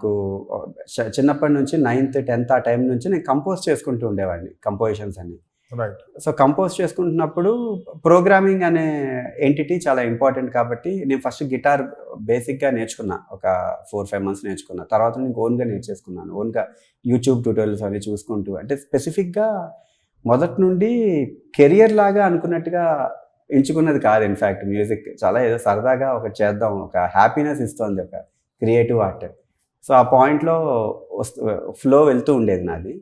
నాకు చిన్నప్పటి నుంచి నైన్త్ టెన్త్ ఆ టైం నుంచి నేను కంపోజ్ చేసుకుంటూ ఉండేవాడిని కంపోజిషన్స్ అన్ని. సో కంపోజ్ చేసుకుంటున్నప్పుడు ప్రోగ్రామింగ్ అనే ఎంటిటీ చాలా ఇంపార్టెంట్ కాబట్టి నేను ఫస్ట్ గిటార్ బేసిక్గా నేర్చుకున్నా ఒక ఫోర్ ఫైవ్ మంత్స్ నేర్చుకున్నా. తర్వాత నేను ఓన్గా నేర్చేసుకున్నాను ఓన్గా యూట్యూబ్ ట్యూటోరియల్స్ అవి చూసుకుంటూ. అంటే స్పెసిఫిక్గా మొదటి నుండి కెరియర్ లాగా అనుకున్నట్టుగా ఎంచుకున్నది కాదు ఇన్ఫ్యాక్ట్ మ్యూజిక్ చాలా ఏదో సరదాగా ఒకటి చేద్దాం ఒక హ్యాపీనెస్ ఇస్తుంది ఒక క్రియేటివ్ ఆర్ట్ సో ఆ పాయింట్లో వస్తు ఫ్లో వెళ్తూ ఉండేది నాది.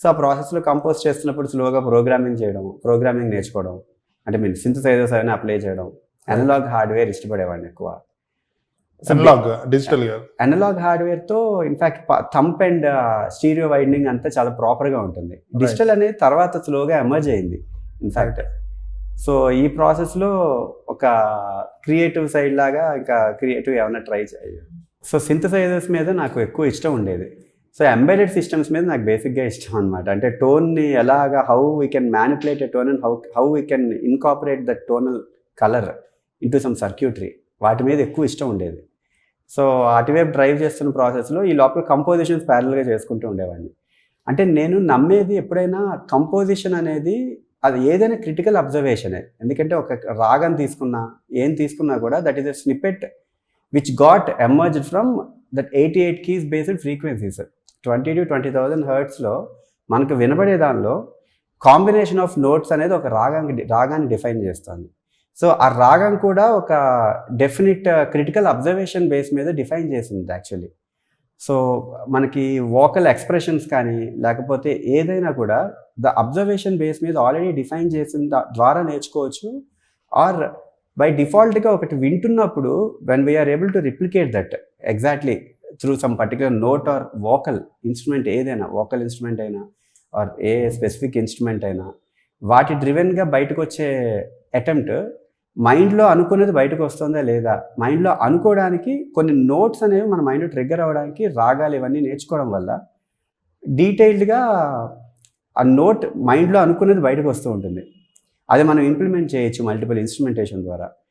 సో ఆ ప్రాసెస్లో కంపోజ్ చేస్తున్నప్పుడు స్లోగా ప్రోగ్రామింగ్ చేయడం ప్రోగ్రామింగ్ నేర్చుకోవడం అంటే మీరు సింథసైజర్స్ అవన్నీ అప్లై చేయడం అనలాగ్ హార్డ్వేర్ ఇష్టపడేవాడిని ఎక్కువ. Analogue digital analogue హార్డ్వేర్తో in fact thump and stereo winding అంతా చాలా ప్రాపర్గా ఉంటుంది. డిజిటల్ అనేది తర్వాత స్లోగా ఎమర్జ్ అయింది ఇన్ఫాక్ట్ సో ఈ ప్రాసెస్లో ఒక క్రియేటివ్ సైడ్ లాగా ఇంకా క్రియేటివ్ ఏమైనా ట్రై చేయాలి సో సింథసైజర్స్ మీద నాకు ఎక్కువ ఇష్టం ఉండేది. సో ఎంబెడెడ్ సిస్టమ్స్ మీద నాకు బేసిక్గా ఇష్టం అనమాట అంటే టోన్ని ఎలాగా how we can manipulate a tone and how how we can incorporate the tonal colour into some circuitry వాటి మీద ఎక్కువ ఇష్టం ఉండేది. సో అటువైపు డ్రైవ్ చేస్తున్న ప్రాసెస్లో ఈ లోపల కంపోజిషన్స్ ప్యారల్గా చేసుకుంటూ ఉండేవాడిని. అంటే నేను నమ్మేది ఎప్పుడైనా కంపోజిషన్ అనేది అది ఏదైనా క్రిటికల్ అబ్జర్వేషనే ఎందుకంటే ఒక రాగం తీసుకున్నా ఏం తీసుకున్నా కూడా that is a snippet which got emerge from that eighty eight keys based frequencies twenty to twenty thousand హర్ట్స్లో మనకు వినబడే దానిలో కాంబినేషన్ ఆఫ్ నోట్స్ అనేది ఒక రాగానికి రాగాన్ని డిఫైన్ చేస్తుంది. సో ఆ రాగం కూడా ఒక డెఫినెట్ క్రిటికల్ అబ్జర్వేషన్ బేస్ మీద డిఫైన్ చేసింది యాక్చువల్లీ సో మనకి వోకల్ ఎక్స్ప్రెషన్స్ కానీ లేకపోతే ఏదైనా కూడా ద అబ్జర్వేషన్ బేస్ మీద ఆల్రెడీ డిఫైన్ చేసిన దా- ద్వారా నేర్చుకోవచ్చు ఆర్ బై డిఫాల్ట్గా ఒకటి వింటున్నప్పుడు when we are able to replicate that exactly through some particular note or vocal instrument ఏదైనా వోకల్ ఇన్స్ట్రుమెంట్ అయినా ఆర్ ఏ స్పెసిఫిక్ ఇన్స్ట్రుమెంట్ అయినా వాటి డ్రివెన్గా బయటకు వచ్చే అటెంప్ట్ మైండ్లో అనుకునేది బయటకు వస్తుందా లేదా? మైండ్లో అనుకోవడానికి కొన్ని నోట్స్ అనేవి మన మైండ్ ట్రిగ్గర్ అవ్వడానికి రాగాలు ఇవన్నీ నేర్చుకోవడం వల్ల డీటెయిల్డ్గా ఆ నోట్ మైండ్లో అనుకునేది బయటకు వస్తూ ఉంటుంది. అది మనం ఇంప్లిమెంట్ చేయొచ్చు మల్టిపుల్ ఇన్స్ట్రుమెంటేషన్ ద్వారా.